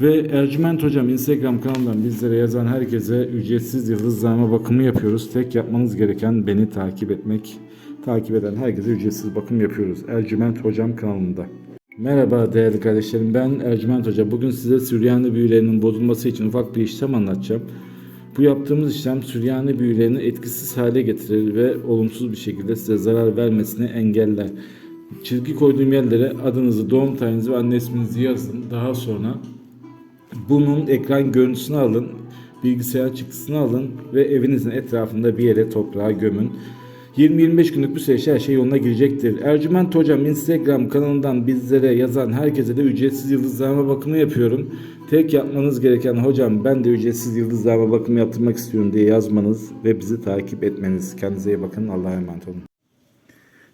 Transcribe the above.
Ve Ercüment Hocam Instagram kanalından bizlere yazan herkese ücretsiz yıldızlama bakımı yapıyoruz. Tek yapmanız gereken beni takip etmek. Takip eden herkese ücretsiz bakım yapıyoruz. Ercüment Hocam kanalında. Merhaba değerli kardeşlerim ben Ercüment Hoca. Bugün size Süryani büyülerinin bozulması için ufak bir işlem anlatacağım. Bu yaptığımız işlem Süryani büyülerini etkisiz hale getirir ve olumsuz bir şekilde size zarar vermesini engeller. Çizgi koyduğum yerlere adınızı, doğum tarihinizi ve anne isminizi yazın. Daha sonra bunun ekran görüntüsünü alın, bilgisayar çıktısını alın ve evinizin etrafında bir yere toprağa gömün. 20-25 günlük bir süreç her şey yoluna girecektir. Ercüment Hocam Instagram kanalından bizlere yazan herkese de ücretsiz yıldızlama bakımı yapıyorum. Tek yapmanız gereken hocam ben de ücretsiz yıldızlama bakımı yaptırmak istiyorum diye yazmanız ve bizi takip etmeniz. Kendinize iyi bakın. Allah'a emanet olun.